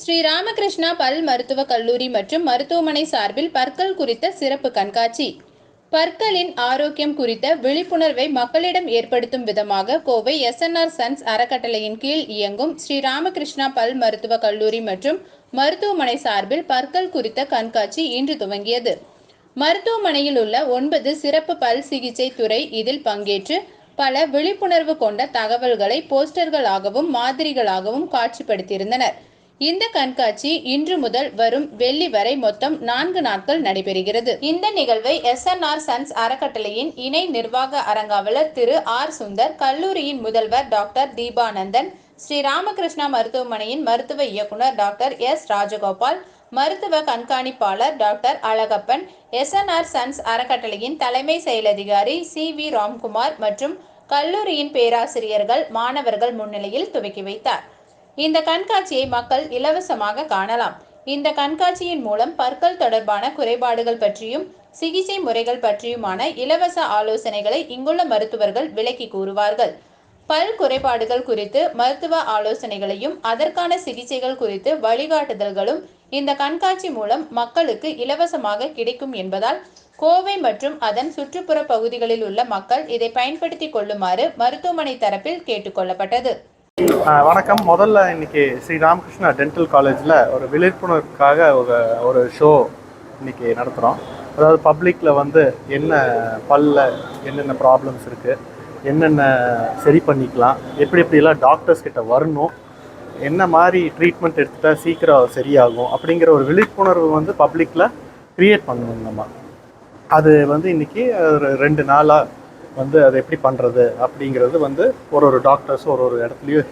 ஸ்ரீ ராமகிருஷ்ணா பல் மருத்துவக் கல்லூரி மற்றும் மருத்துவமனை சார்பில் பற்கள் குறித்த சிறப்பு கண்காட்சி. பற்களின் ஆரோக்கியம் குறித்த விழிப்புணர்வை மக்களிடம் ஏற்படுத்தும் விதமாக கோவை எஸ்என்ஆர் சன்ஸ் அறக்கட்டளையின் கீழ் இயங்கும் ஸ்ரீ ராமகிருஷ்ணா பல் மருத்துவக் கல்லூரி மற்றும் மருத்துவமனை சார்பில் பற்கள் குறித்த கண்காட்சி இன்று துவங்கியது. மருத்துவமனையில் உள்ள ஒன்பது சிறப்பு பல் சிகிச்சை துறை இதில் பங்கேற்று பல விழிப்புணர்வு கொண்ட தகவல்களை போஸ்டர்களாகவும் மாதிரிகளாகவும் காட்சிப்படுத்தியிருந்தனர். இந்த கண்காட்சி இன்று முதல் வரும் வெள்ளி வரை மொத்தம் நான்கு நாட்கள் நடைபெறுகிறது. இந்த நிகழ்வை எஸ்என்ஆர் சன்ஸ் அறக்கட்டளையின் இணை நிர்வாக அரங்காவலர் திரு ஆர் சுந்தர் கல்லூரியின் முதல்வர் டாக்டர் தீபானந்தன் ஸ்ரீ ராமகிருஷ்ணா மருத்துவமனையின் மருத்துவ இயக்குனர் டாக்டர் எஸ் ராஜகோபால் மருத்துவ கண்காணிப்பாளர் டாக்டர் அழகப்பன் எஸ்என்ஆர் சன்ஸ் அறக்கட்டளையின் தலைமை செயலதிகாரி சி வி ராம்குமார் மற்றும் கல்லூரியின் பேராசிரியர்கள் மாணவர்கள் முன்னிலையில் துவக்கி வைத்தார். இந்த கண்காட்சியை மக்கள் இலவசமாக காணலாம். இந்த கண்காட்சியின் மூலம் பற்கள் தொடர்பான குறைபாடுகள் பற்றியும் சிகிச்சை முறைகள் பற்றியுமான இலவச ஆலோசனைகளை இங்குள்ள மருத்துவர்கள் விளக்கி கூறுவார்கள். பல் குறைபாடுகள் குறித்து மருத்துவ ஆலோசனைகளையும் அதற்கான சிகிச்சைகள் குறித்து வழிகாட்டுதல்களும் இந்த கண்காட்சி மூலம் மக்களுக்கு இலவசமாக கிடைக்கும் என்பதால் கோவை மற்றும் அதன் சுற்றுப்புற பகுதிகளில் உள்ள மக்கள் இதை பயன்படுத்திக் கொள்ளுமாறு மருத்துவமனை தரப்பில் கேட்டுக்கொள்ளப்பட்டது வணக்கம். முதல்ல இன்னைக்கு ஸ்ரீ ராமகிருஷ்ணா டென்டல் காலேஜில் ஒரு விழிப்புணர்வுக்காக ஒரு ஒரு ஷோ இன்னைக்கு நடத்துகிறோம் அதாவது பப்ளிக்கில் வந்து என்ன பல்ல என்னென்ன ப்ராப்ளம்ஸ் இருக்குது என்னென்ன சரி பண்ணிக்கலாம் எப்படி எப்படிலாம் டாக்டர்ஸ் கிட்ட வரணும் என்ன மாதிரி ட்ரீட்மெண்ட் எடுத்துட்டால் சீக்கிரம் சரியாகும் அப்படிங்கிற ஒரு விழிப்புணர்வு வந்து பப்ளிக்கில் க்ரியேட் பண்ணணும் நம்ம. அது வந்து இன்னைக்கு ஒரு ரெண்டு நாளாக வந்து அதை எப்படி பண்ணுறது அப்படிங்கிறது வந்து ஒரு ஒரு டாக்டர்ஸும் ஒரு ஒரு இடத்துலையும்